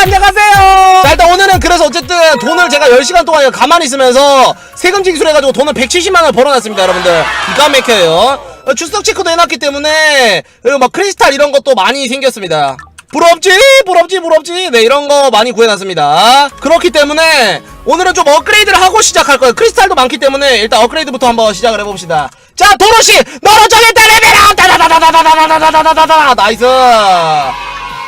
안녕하세요. 자 일단 오늘은 그래서 어쨌든 돈을 제가 10시간 동안 가만히 있으면서 세금 징수를 해가지고 돈을 170만원을 벌어놨습니다 여러분들. 기가 막혀요. 어, 출석 체크도 해놨기 때문에 그리고 막 크리스탈 이런 것도 많이 생겼습니다. 부럽지? 부럽지? 부럽지? 네 이런 거 많이 구해놨습니다. 그렇기 때문에 오늘은 좀 업그레이드를 하고 시작할 거예요. 크리스탈도 많기 때문에 일단 업그레이드부터 한번 시작을 해봅시다. 자 도로시! 너로 정했다 레벨업 다다다다다다다다다다다다 나이스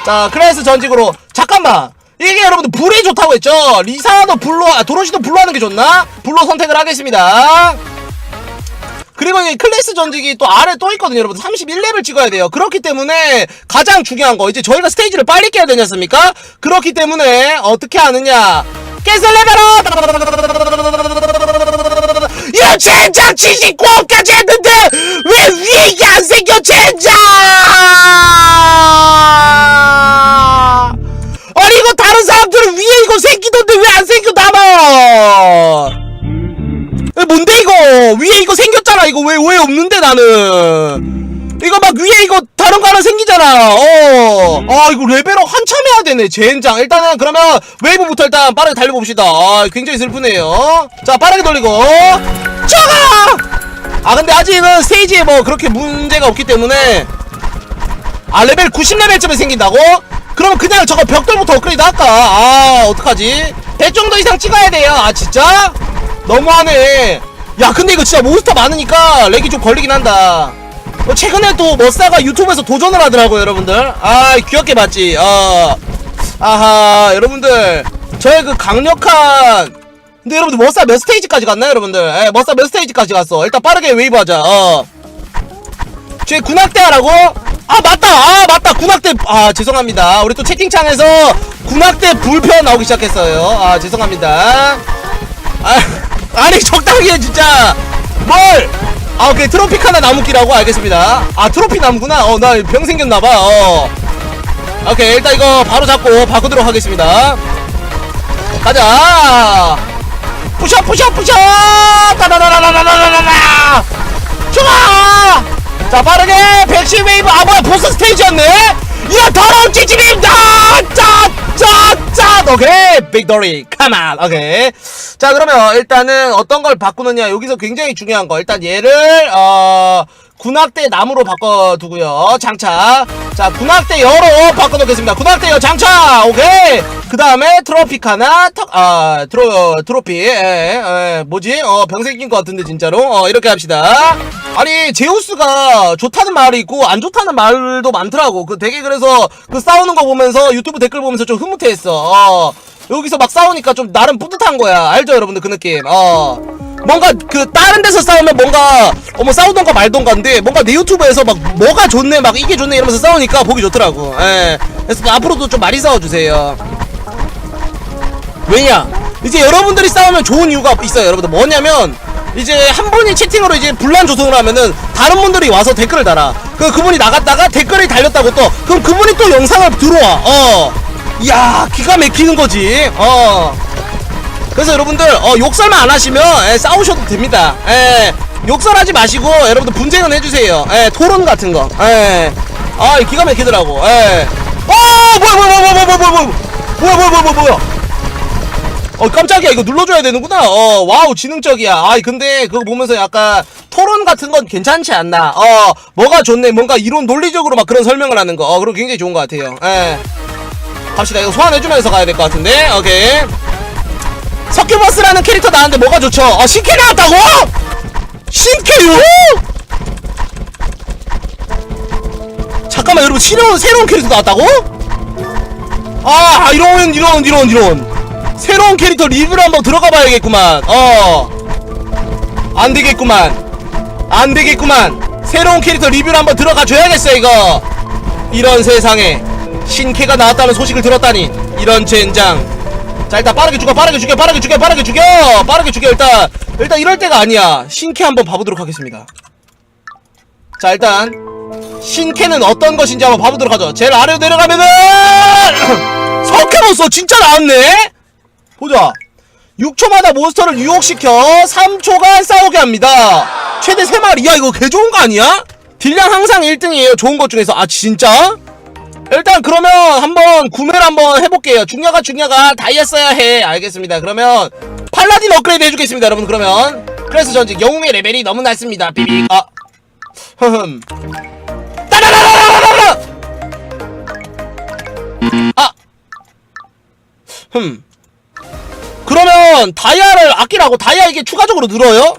자 크레스 전직으로 잠깐만. 이게 여러분들 불이 좋다고 했죠? 리사도 불로 아 도로시도 불로 하는 게 좋나? 불로 선택을 하겠습니다. 그리고 이 클래스 전직이 또 아래 또 있거든요 여러분. 31렙을 찍어야 돼요. 그렇기 때문에 가장 중요한 거 이제 저희가 스테이지를 빨리 깨야 되지 않습니까? 그렇기 때문에 어떻게 하느냐? 깨슬 레벨업! 야 젠장 79억까지 했는데 왜 위에 안 생겨 젠장 이거 생기던데 왜 안 생겨 나만? 에, 뭔데 이거? 위에 이거 생겼잖아 이거. 왜 왜 없는데 나는? 이거 막 위에 이거 다른 거 하나 생기잖아. 어아 이거 레벨업 한참 해야 되네 젠장. 일단은 그러면 웨이브부터 일단 빠르게 달려봅시다. 아 굉장히 슬프네요. 자 빠르게 돌리고. 저가! 아 근데 아직은 스테이지에 뭐 그렇게 문제가 없기 때문에 아 레벨 90레벨쯤에 생긴다고? 그러면 그냥 저거 벽돌부터 업그레이드 할까? 아 어떡하지? 100 정도 이상 찍어야 돼요. 아 진짜? 너무하네. 야 근데 이거 진짜 몬스터 많으니까 렉이 좀 걸리긴 한다. 어, 최근에 또 머싸가 유튜브에서 도전을 하더라고요 여러분들. 아 귀엽게 봤지? 어. 아하 여러분들. 저의 그 강력한 근데 여러분들 머싸 몇 스테이지까지 갔나요 여러분들? 예, 머싸 몇 스테이지까지 갔어? 일단 빠르게 웨이브 하자. 어. 제 군악대 하라고? 아 맞다. 아 맞다. 군악대 아 죄송합니다. 우리 또 채팅창에서 군악대 불편 나오기 시작했어요. 아 죄송합니다. 아 아니 적당히 해 진짜. 뭘아 오케이. 트로픽 하나 나무기라고? 알겠습니다. 아 트로픽 나무구나? 어 나 병 생겼나봐. 어. 오케이. 일단 이거 바로 잡고 바꾸도록 하겠습니다. 가자. 푸셔 푸셔 푸셔! 따라라라라라라라 좋아 자 빠르게 백신 웨이브. 아 뭐야 보스 스테이지였네? 이런 더러운 찌질입니다 짜짜짜 오케이. 빅토리. 컴온. 오케이. 자 그러면 일단은 어떤 걸 바꾸느냐. 여기서 굉장히 중요한 거. 일단 얘를 어 군악대 나무로 바꿔두고요. 장착 자 군악대 여로 바꿔놓겠습니다. 군악대 여 장착 오케이! 그 다음에 트로피카나 턱 아 트로 트로피. 예, 예, 뭐지? 어 병생긴 것 같은데 진짜로? 어 이렇게 합시다. 아니 제우스가 좋다는 말이 있고 안 좋다는 말도 많더라고. 그 되게 그래서 그 싸우는 거 보면서 유튜브 댓글 보면서 좀 흐뭇해했어. 어 여기서 막 싸우니까 좀 나름 뿌듯한 거야. 알죠 여러분들? 그 느낌. 어 뭔가 그 다른 데서 싸우면 뭔가 어뭐 싸우던가 말던가인데 뭔가 내 유튜브에서 막 뭐가 좋네 막 이게 좋네 이러면서 싸우니까 보기 좋더라고. 예. 그래서 앞으로도 좀 많이 싸워주세요. 왜냐? 이제 여러분들이 싸우면 좋은 이유가 있어요 여러분들. 뭐냐면 이제 한 분이 채팅으로 이제 분란 조성을 하면은 다른 분들이 와서 댓글을 달아. 그 그분이 나갔다가 댓글이 달렸다고 또 그럼 그분이 또 영상을 들어와. 어. 이야 기가 막히는 거지. 어 그래서 여러분들 어, 욕설만 안 하시면 예, 싸우셔도 됩니다. 예, 욕설하지 마시고 여러분들 분쟁은 해주세요. 예, 토론 같은 거. 예. 아 기가 막히더라고. 예. 어 뭐야 뭐야 뭐야 뭐야 뭐야 뭐야 뭐야 뭐야 뭐야 뭐야 어 깜짝이야 이거 눌러줘야 되는구나. 어 와우 지능적이야. 아 근데 그거 보면서 약간 토론 같은 건 괜찮지 않나. 어 뭐가 좋네 뭔가 이론 논리적으로 막 그런 설명을 하는 거. 어 그럼 굉장히 좋은 것 같아요. 예. 갑시다 이거 소환해주면서 가야 될 것 같은데. 오케이. 서큐버스라는 캐릭터 나왔는데 뭐가 좋죠? 어, 신캐 나왔다고? 신캐요? 잠깐만 여러분 새로운 새로운 캐릭터 나왔다고? 아 이런 이런 이런 이런. 새로운 캐릭터 리뷰를 한번 들어가 봐야겠구만. 어. 안되겠구만. 안되겠구만. 새로운 캐릭터 리뷰를 한번 들어가 줘야겠어 이거. 이런 세상에. 신캐가 나왔다는 소식을 들었다니. 이런 젠장 자 일단 빠르게 죽여 빠르게 죽여 빠르게 죽여 빠르게 죽여! 빠르게 죽여 일단. 일단 이럴 때가 아니야. 신캐 한번 봐보도록 하겠습니다. 자 일단. 신캐는 어떤 것인지 한번 봐보도록 하죠. 제일 아래로 내려가면은 석회로서 진짜 나왔네? 보자. 6초마다 몬스터를 유혹시켜 3초간 싸우게 합니다. 최대 3마리 야? 이거 개 좋은 거 아니야? 딜량 항상 1등이에요. 좋은 것 중에서. 아 진짜? 일단 그러면 한번 구매를 한번 해볼게요. 중요가 중요가 다이아 써야 해. 알겠습니다. 그러면 팔라딘 업그레이드 해주겠습니다 여러분 그러면. 그래서 전직 영웅의 레벨이 너무 낮습니다. 삐빅 아. 흐흠. 따라라라라라라! 아. 흠. 그러면 다이아를 아끼라고 다이아 이게 추가적으로 늘어요?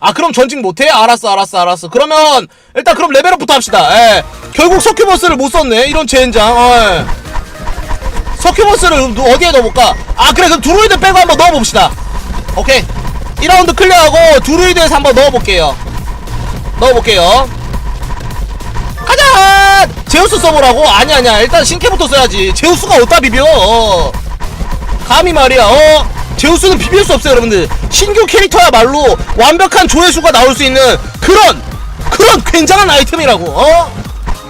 아 그럼 전직 못해? 알았어 알았어 알았어. 그러면 일단 그럼 레벨업부터 합시다. 예. 결국 서큐버스를 못 썼네 이런 젠장. 어, 예. 서큐버스를 누- 어디에 넣어볼까? 아 그래 그럼 드루이드 빼고 한번 넣어봅시다. 오케이. 1라운드 클리어하고 드루이드에서 한번 넣어볼게요. 넣어볼게요. 가자! 제우스 써보라고? 아니 아니야. 일단 신캐부터 써야지. 제우스가 어디다 비벼? 어. 감히 말이야 어 제우스는 비빌 수 없어요 여러분들. 신규 캐릭터야말로 완벽한 조회수가 나올 수 있는 그런 그런 굉장한 아이템이라고 어?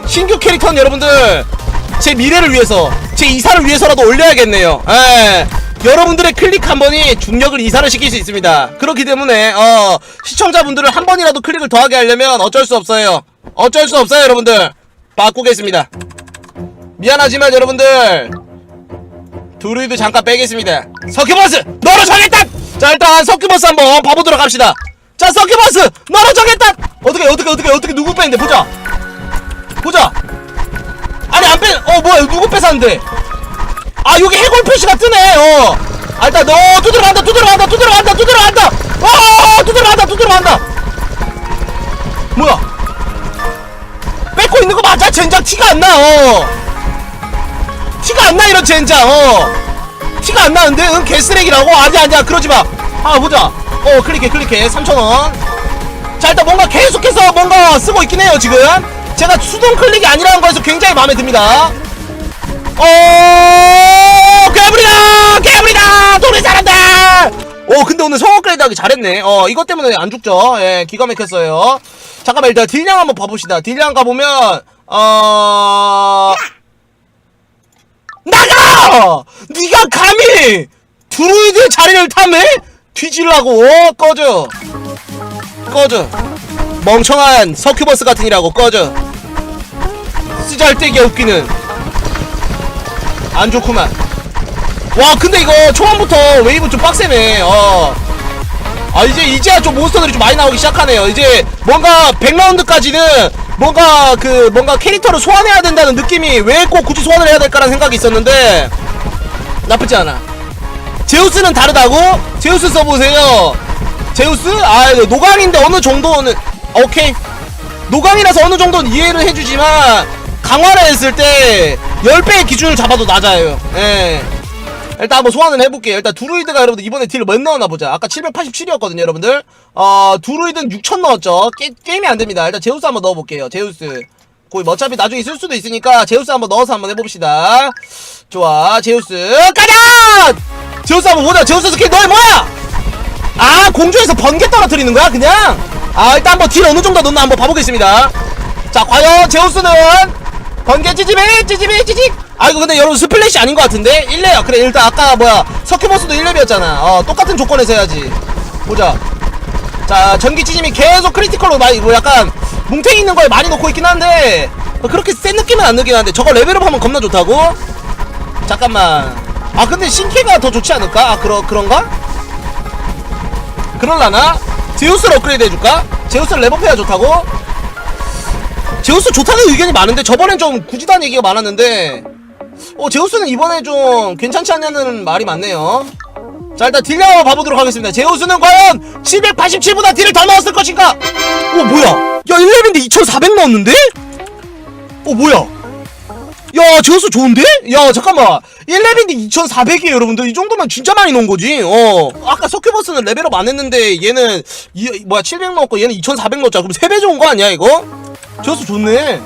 신규 캐릭터는 여러분들 제 미래를 위해서 제 이사를 위해서라도 올려야겠네요. 예. 여러분들의 클릭 한 번이 중력을 이사를 시킬 수 있습니다. 그렇기 때문에 어 시청자분들을 한 번이라도 클릭을 더하게 하려면 어쩔 수 없어요. 어쩔 수 없어요 여러분들. 바꾸겠습니다. 미안하지만 여러분들 드루이드 잠깐 빼겠습니다. 서큐버스 너로 정했다! 자 일단 서큐버스 한번 봐보도록 합시다. 자 서큐버스 너로 정했다! 어떻게 어떻게 어떻게 어떻게 누구 빼는데? 보자. 보자. 아니 안 빼 어 뭐야 누구 뺏었는데? 아 여기 해골 표시가 뜨네 어. 아, 일단 너 두드러 간다 두드러 간다 두드러 간다 두드러 간다! 어 두드러 간다 두드러 간다! 뭐야? 뺏고 있는 거 맞아 젠장 티가 안나 어 티가 안 나 이런 젠장 어. 티가 안 나는데? 응 개쓰레기라고? 아니야 아니야 그러지마. 아 보자. 어 클릭해 클릭해. 3천원. 자 일단 뭔가 계속해서 뭔가 쓰고 있긴 해요 지금. 제가 수동 클릭이 아니라는 거에서 굉장히 마음에 듭니다. 어 괴물이다! 괴물이다! 돈이 잘한다! 어 근데 오늘 성업 그레이드 하기 잘했네. 어 이것 때문에 안 죽죠. 예 기가 막혔어요. 잠깐만 일단 딜량 한번 봐봅시다. 딜량 가보면 어 나가! 네가 감히 드루이드의 자리를 탐해? 뒤질라고 어? 꺼져 꺼져 멍청한 서큐버스 같으니라고 꺼져 쓰잘데기 웃기는 안 좋구만 와 근데 이거 초반부터 웨이브 좀 빡세네 어. 아 이제 이제야 좀 몬스터들이 좀 많이 나오기 시작하네요 이제 뭔가 100라운드까지는 뭔가 그 뭔가 캐릭터를 소환해야 된다는 느낌이 왜 꼭 굳이 소환을 해야 될까라는 생각이 있었는데 나쁘지 않아. 제우스는 다르다고? 제우스 써보세요. 제우스? 아 이거 노강인데 어느 정도는 오케이. 노강이라서 어느 정도는 이해를 해주지만 강화를 했을 때 10배의 기준을 잡아도 낮아요. 예 일단 한번 소환을 해볼게요. 일단 두루이드가 여러분들 이번에 딜 몇 넣었나 보자. 아까 787이었거든요, 여러분들. 어, 두루이드는 6000 넣었죠. 게, 게임이 안 됩니다. 일단 제우스 한번 넣어볼게요. 제우스. 거의 뭐 어차피 나중에 쓸 수도 있으니까 제우스 한번 넣어서 한번 해봅시다. 좋아, 제우스. 가자! 제우스 한번 보자. 제우스 스킬 너의 뭐야? 아, 공중에서 번개 떨어뜨리는 거야, 그냥? 아, 일단 한번 딜 어느 정도 넣나 한번 봐보겠습니다. 자, 과연 제우스는 번개 찌집이 찌집이 찌직 아 이거 근데 여러분 스플래시 아닌 것 같은데 1레야 그래 일단 아까 뭐야 서큐버스도 1렙이었잖아 어 똑같은 조건에서 해야지 보자 자 전기 찌짐이 계속 크리티컬로 많이 뭐 약간 뭉탱이 있는 거에 많이 넣고 있긴 한데 뭐 그렇게 센 느낌은 안 들긴 한데 저거 레벨업 하면 겁나 좋다고? 잠깐만 아 근데 신캐가 더 좋지 않을까? 아 그러, 그런가? 그럴라나? 제우스를 업그레이드 해줄까? 제우스를 레벨업해야 좋다고? 제우스 좋다는 의견이 많은데 저번엔 좀 굳이다는 얘기가 많았는데 어 제우스는 이번에 좀 괜찮지 않냐는 말이 많네요. 자 일단 딜량 한번 봐보도록 하겠습니다. 제우스는 과연 787보다 딜을 더 넣었을 것인가? 어 뭐야? 야 1렙인데 2400 넣었는데? 어 뭐야? 야 제우스 좋은데? 야 잠깐만. 1렙인데 2400이에요 여러분들. 이 정도면 진짜 많이 넣은 거지? 어. 아까 서큐버스는 레벨업 안 했는데 얘는 이, 뭐야 700 넣었고 얘는 2400 넣었잖아. 그럼 3배 좋은 거 아니야 이거? 제우스 좋네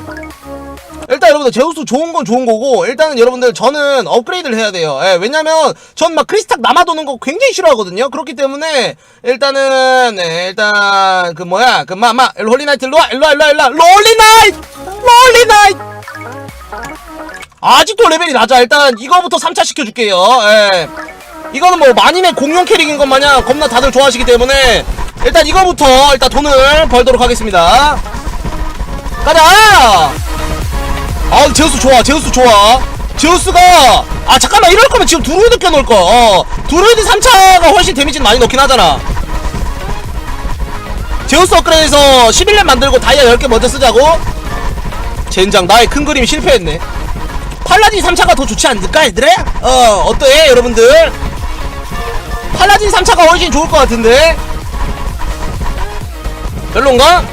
일단 여러분들 제우스 좋은 건 좋은 거고 일단은 여러분들 저는 업그레이드를 해야 돼요. 예, 왜냐면 전 막 크리스탁 남아도는 거 굉장히 싫어하거든요. 그렇기 때문에 일단은 네, 일단 그 뭐야 그 마마 롤리나이트 일로와 일로와 일로와 일로와. 롤리나이트! 롤리나이트! 아직도 레벨이 낮아. 일단 이거부터 3차 시켜줄게요. 예. 이거는 뭐 마님의 공룡 캐릭인 것 마냥 겁나 다들 좋아하시기 때문에 일단 이거부터 일단 돈을 벌도록 하겠습니다. 가자 아 제우스 좋아 제우스 좋아. 제우스가 아 잠깐만 이럴 거면 지금 드루이드 껴놓을 거. 어, 드루이드 3차가 훨씬 데미지는 많이 넣긴 하잖아. 제우스 업그레이드에서 11렙 만들고 다이아 10개 먼저 쓰자고? 젠장 나의 큰 그림이 실패했네. 팔라딘 3차가 더 좋지 않을까 얘들아? 어 어때 여러분들? 팔라딘 3차가 훨씬 좋을 것 같은데? 별론가?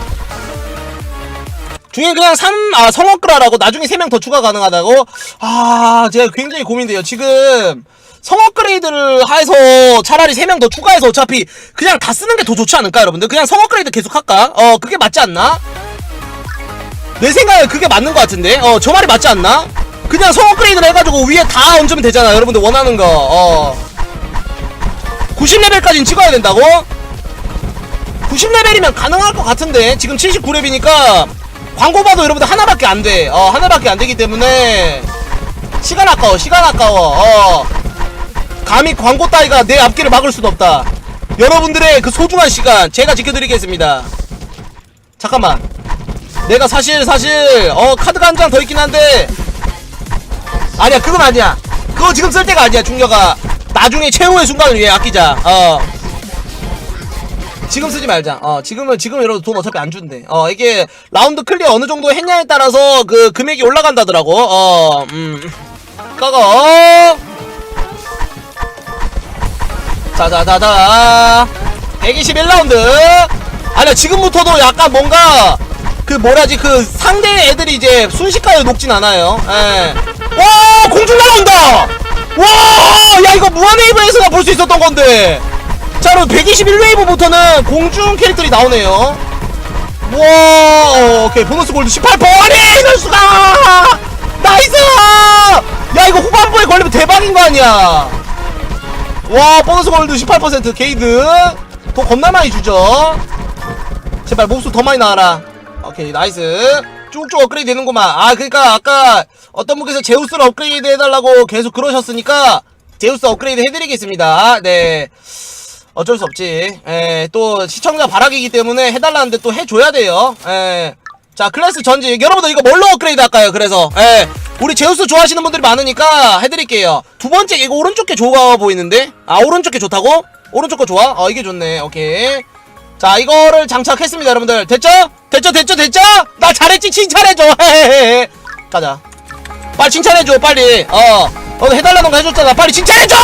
중에 그냥 3, 아, 성업그라라고 나중에 3명 더 추가 가능하다고? 아, 제가 굉장히 고민돼요. 지금, 성업그레이드를 해서 차라리 3명 더 추가해서 어차피 그냥 다 쓰는 게 더 좋지 않을까, 여러분들? 그냥 성업그레이드 계속 할까? 어, 그게 맞지 않나? 내 생각에 그게 맞는 것 같은데? 어, 저 말이 맞지 않나? 그냥 성업그레이드를 해가지고 위에 다 얹으면 되잖아, 여러분들 원하는 거. 어. 90레벨까지는 찍어야 된다고? 90레벨이면 가능할 것 같은데 지금 79렙이니까 광고 봐도 여러분들 하나밖에 안 돼. 어, 하나밖에 안 되기 때문에 시간 아까워. 시간 아까워. 어. 감히 광고 따위가 내 앞길을 막을 수도 없다. 여러분들의 그 소중한 시간 제가 지켜드리겠습니다. 잠깐만. 내가 사실 사실 어 카드가 한 장 더 있긴 한데 아니야 그건 아니야. 그거 지금 쓸 때가 아니야 중녀가. 나중에 최후의 순간을 위해 아끼자. 어. 지금 쓰지 말자. 어, 지금은, 지금 이러도 돈 어차피 안 준대. 어, 이게, 라운드 클리어 어느 정도 했냐에 따라서 그 금액이 올라간다더라고. 어, 음. 꺼거. 자자자자. 121라운드. 아니야, 지금부터도 약간 뭔가, 그 뭐라지, 그 상대 애들이 이제 순식간에 녹진 않아요. 예. 와, 공중 날아온다! 와, 야, 이거 무한웨이브에서나 볼 수 있었던 건데. 자 그럼 121웨이브부터는 공중 캐릭터들이 나오네요. 와 어, 오케이. 보너스 골드 18% 아니 이럴 수가! 나이스! 야 이거 후반부에 걸리면 대박인 거 아니야? 와 보너스 골드 18% 게이드. 더 겁나 많이 주죠? 제발 몹수 더 많이 나와라. 오케이 나이스. 쭉쭉 업그레이드 되는구만. 아 그니까 아까 어떤 분께서 제우스를 업그레이드 해달라고 계속 그러셨으니까 제우스 업그레이드 해드리겠습니다. 네 어쩔 수 없지. 에, 또 시청자 바라기이기 때문에 해달라는데 또 해줘야 돼요. 에. 자, 클래스 전직. 여러분들 이거 뭘로 업그레이드 할까요? 그래서, 에. 우리 제우스 좋아하시는 분들이 많으니까 해드릴게요. 두 번째, 이거 오른쪽 게 좋아 보이는데? 아, 오른쪽 게 좋다고? 오른쪽 거 좋아? 어, 이게 좋네. 오케이. 자, 이거를 장착했습니다, 여러분들. 됐죠? 됐죠? 됐죠? 됐죠? 나 잘했지? 칭찬해줘. 가자. 빨리 칭찬해줘, 빨리. 어. 어, 해달라는 거 해줬잖아. 빨리 칭찬해줘!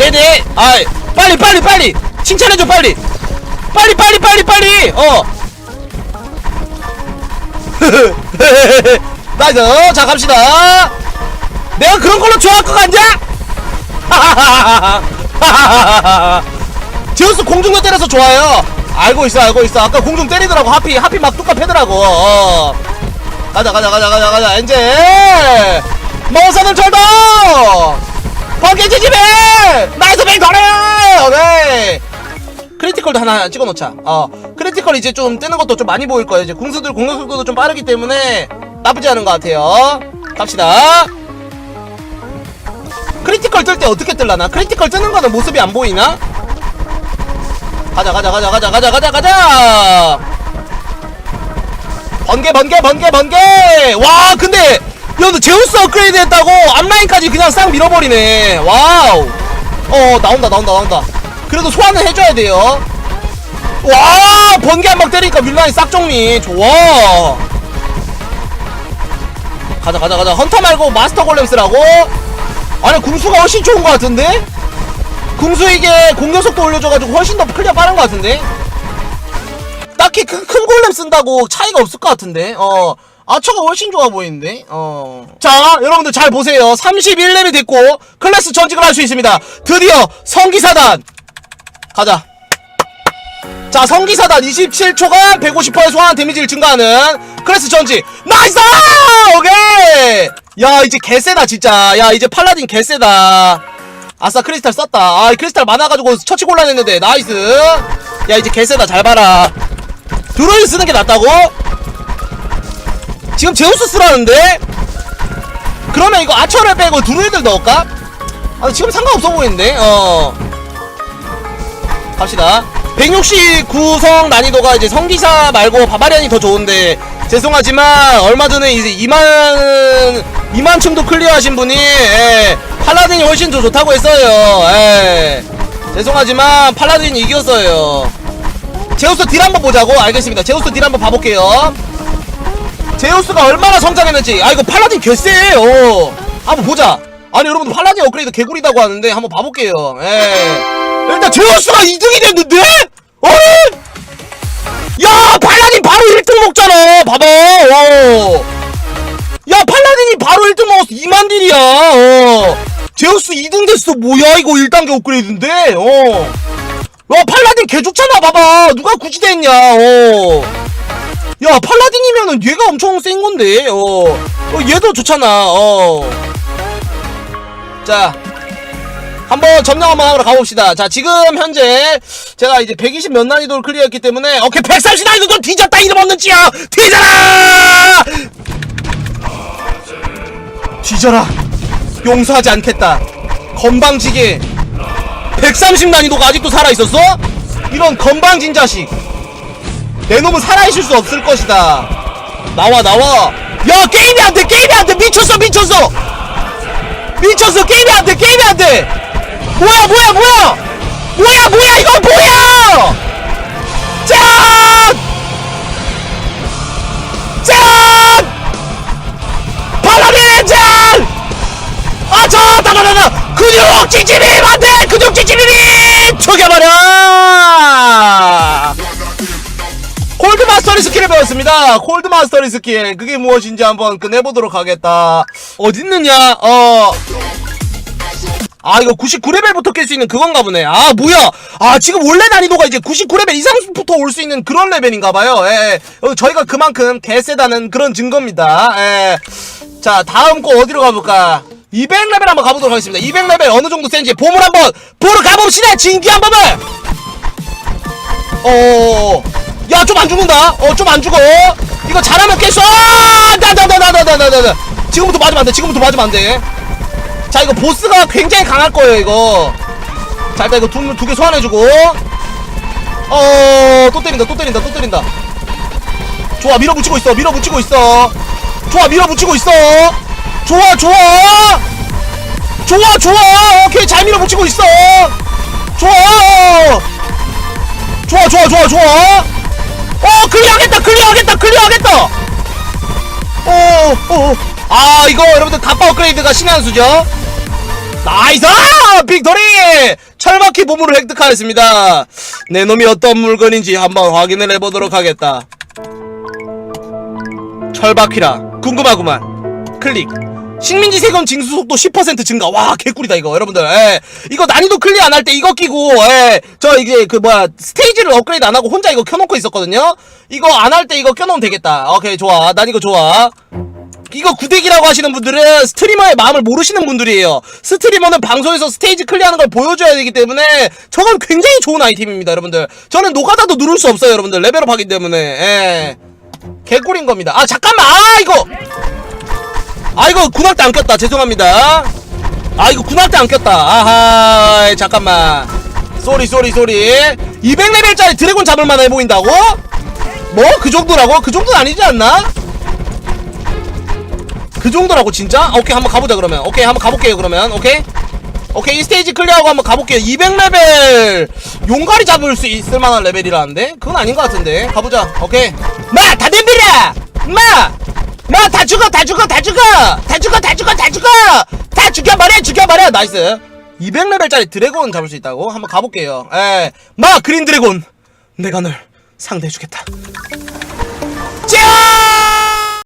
네네. 아이 빨리 빨리 빨리. 칭찬해줘 빨리. 빨리 빨리 빨리 빨리. 어. 나이스 자 갑시다. 내가 그런 걸로 좋아할 것 같냐 제우스 공중도 때려서 좋아요. 알고 있어 알고 있어. 아까 공중 때리더라고. 하피 하피 막 뚝딱 패더라고. 어. 가자 가자 가자 가자 가자. 이제 머선을 절도 번개 지 집에! 나이스 뱅커래 오케이. 크리티컬도 하나 찍어놓자. 어 크리티컬 이제 좀 뜨는 것도 좀 많이 보일 거예요. 이제 궁수들 공격 속도도 좀 빠르기 때문에 나쁘지 않은 것 같아요. 갑시다. 크리티컬 뜰 때 어떻게 뜰라나? 크리티컬 뜨는 거는 모습이 안 보이나? 가자 가자 가자 가자 가자 가자 가자! 번개 번개 번개 번개! 와 근데 야, 너 제우스 업그레이드 했다고 앞라인까지 그냥 싹 밀어버리네. 와우. 어, 나온다, 나온다, 나온다. 그래도 소환을 해줘야 돼요. 와, 번개 한 방 때리니까 밀라인 싹 정리. 좋아. 가자, 가자, 가자. 헌터 말고 마스터 골렘 쓰라고? 아니, 궁수가 훨씬 좋은 것 같은데? 궁수 이게 공격 속도 올려줘가지고 훨씬 더 클리어 빠른 것 같은데? 딱히 큰, 큰 골렘 쓴다고 차이가 없을 것 같은데? 어. 아처가 훨씬 좋아 보이는데? 어. 자 여러분들 잘 보세요. 31렙이 됐고 클래스 전직을 할 수 있습니다. 드디어 성기사단! 가자. 자 성기사단 27초간 150%의 소환 데미지를 증가하는 클래스 전직. 나이스! 오케이! 야 이제 개세다 진짜. 야 이제 팔라딘 개세다. 아싸 크리스탈 썼다. 아 크리스탈 많아가지고 처치 곤란했는데 나이스. 야 이제 개세다. 잘 봐라. 드로인 쓰는 게 낫다고? 지금 제우스 쓰라는데? 그러면 이거 아처를 빼고 드루이드를 넣을까? 아 지금 상관없어 보이는데 어 갑시다 169성 난이도가 이제 성기사 말고 바바리안이 더 좋은데 죄송하지만 얼마 전에 이제 2만 2만 층도 클리어하신 분이 예, 팔라딘이 훨씬 더 좋다고 했어요. 예. 죄송하지만 팔라딘이 이겼어요. 제우스 딜 한번 보자고 알겠습니다. 제우스 딜 한번 봐볼게요. 제우스가 얼마나 성장했는지. 아 이거 팔라딘 개쎄요. 한번 보자. 아니 여러분 팔라딘 업그레이드 개구리다고 하는데 한번 봐볼게요. 예. 일단 제우스가 2등이 됐는데? 어이? 야 팔라딘 바로 1등 먹잖아. 봐봐. 어. 야 팔라딘이 바로 1등 먹었어. 2만 딜이야. 어. 제우스 2등 됐어. 뭐야 이거 1단계 업그레이드인데? 어. 와 팔라딘 개 좋잖아. 봐봐. 누가 굳이 됐냐? 어. 야 팔라딘이면은 얘가 엄청 센 건데 어. 어 얘도 좋잖아 어. 자 한번 점령 한번 하러 가봅시다. 자 지금 현재 제가 이제 120 몇 난이도를 클리어했기 때문에 오케이 130 난이도 뒤졌다 이름 없는 찌야 뒤져라! 뒤져라! 용서하지 않겠다. 건방지게. 130 난이도가 아직도 살아있었어? 이런 건방진 자식 내 놈은 살아있을 수 없을 것이다. 나와 나와. 야 게임이 안 돼. 게임이 안 돼. 미쳤어 미쳤어. 미쳤어 게임이 안 돼. 게임이 안 돼. 뭐야 뭐야 뭐야. 뭐야 뭐야 이거 뭐야. 짠. 짠. 발라리 짠. 아저 다다다다 근육 찌찌림 안돼 근육 찌찌림이 죽여버려. 마스터리 스킬을 배웠습니다. 콜드 마스터리 스킬. 그게 무엇인지 한번 끝내보도록 하겠다. 어딨느냐, 어. 아, 이거 99레벨부터 깰 수 있는 그건가 보네. 아, 뭐야. 아, 지금 원래 난이도가 이제 99레벨 이상부터 올 수 있는 그런 레벨인가 봐요. 예. 어, 저희가 그만큼 개세다는 그런 증거입니다. 예. 자, 다음 거 어디로 가볼까? 200레벨 한번 가보도록 하겠습니다. 200레벨 어느 정도 센지 보물 한번 보러 가봅시다. 진기 한 번을! 어, 야, 좀 안 죽는다. 어, 좀 안 죽어. 이거 잘하면 깼어. 아, 나, 나, 나, 나, 나, 나, 나, 나, 나. 지금부터 맞으면 안 돼. 지금부터 맞으면 안 돼. 자, 이거 보스가 굉장히 강할 거예요, 이거. 자, 일단 이거 두, 두개 소환해주고. 어, 또 때린다, 또 때린다, 또 때린다. 좋아, 밀어붙이고 있어, 밀어붙이고 있어. 좋아, 밀어붙이고 있어. 좋아, 좋아. 좋아, 좋아. 오케이, 잘 밀어붙이고 있어. 좋아. 좋아 좋아 좋아 좋아 어 클리어하겠다 클리어하겠다 클리어하겠다! 어어아 이거 여러분들 갑바 업그레이드가 신의 한 수죠? 나이스! 빅토리! 철바퀴 보물을 획득하였습니다. 내 놈이 어떤 물건인지 한번 확인을 해보도록 하겠다. 철바퀴라. 궁금하구만. 클릭 식민지 세금 징수 속도 10% 증가. 와, 개꿀이다, 이거. 여러분들, 예. 이거 난이도 클리어 안 할 때 이거 끼고, 예. 저 이게 그 뭐야, 스테이지를 업그레이드 안 하고 혼자 이거 켜놓고 있었거든요? 이거 안 할 때 이거 켜놓으면 되겠다. 오케이, 좋아. 난 이거 좋아. 이거 구대기라고 하시는 분들은 스트리머의 마음을 모르시는 분들이에요. 스트리머는 방송에서 스테이지 클리어하는 걸 보여줘야 되기 때문에 저건 굉장히 좋은 아이템입니다, 여러분들. 저는 노가다도 누를 수 없어요, 여러분들. 레벨업 하기 때문에. 예. 개꿀인 겁니다. 아, 잠깐만! 아, 이거! 아 이거 군악대 안 꼈다 죄송합니다 아 이거 군악대 안 꼈다 아하 잠깐만 쏘리 쏘리 쏘리 200레벨짜리 드래곤 잡을 만해 보인다고? 뭐? 그 정도라고? 그 정도는 아니지 않나? 그 정도라고 진짜? 오케이 한번 가보자 그러면 오케이 한번 가볼게요 그러면 오케이 오케이 이 스테이지 클리어하고 한번 가볼게요 200레벨 용가리 잡을 수 있을 만한 레벨이라는데? 그건 아닌 것 같은데 가보자 오케이 마! 다 덤비라! 마! 마! 다 죽어 다 죽어 다 죽어! 다 죽어 다 죽어 다 죽어! 다 죽여버려 죽여버려! 나이스. 200레벨짜리 드래곤 잡을 수 있다고? 한번 가볼게요. 에, 마 그린 드래곤! 내가 널 상대해주겠다. 짠!